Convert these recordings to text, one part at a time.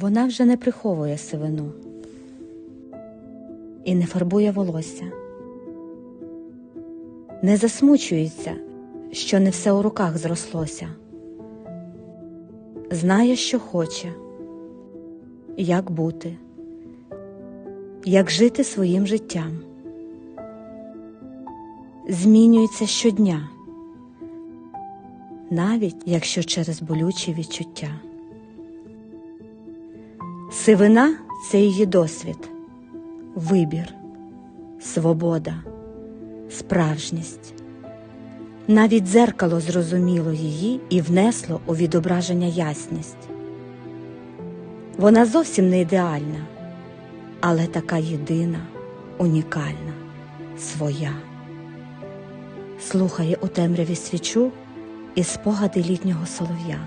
Вона вже не приховує сивину і не фарбує волосся, не засмучується, що не все у руках зрослося. Знає, що хоче, як бути, як жити своїм життям. Змінюється щодня, навіть якщо через болючі відчуття. Сивина це її досвід, вибір, свобода, справжність. Навіть дзеркало зрозуміло її і внесло у відображення ясність. Вона зовсім не ідеальна, але така єдина, унікальна, своя. Слухає у темряві свічу і спогади літнього солов'я.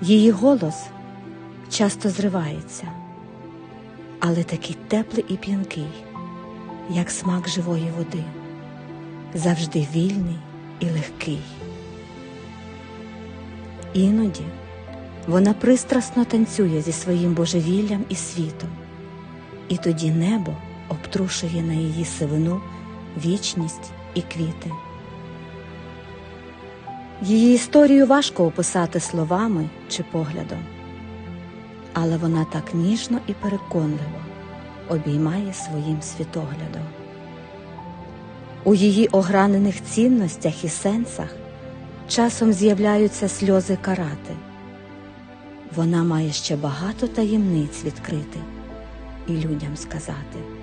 Її голос часто зривається, але такий теплий і п'янкий, як смак живої води, завжди вільний і легкий. Іноді вона пристрасно танцює зі своїм божевіллям і світом, і тоді небо обтрушує на її сивину вічність і квіти. Її історію важко описати словами чи поглядом, але вона так ніжно і переконливо обіймає своїм світоглядом. У її огранених цінностях і сенсах часом з'являються сльози карати. Вона має ще багато таємниць відкрити і людям сказати.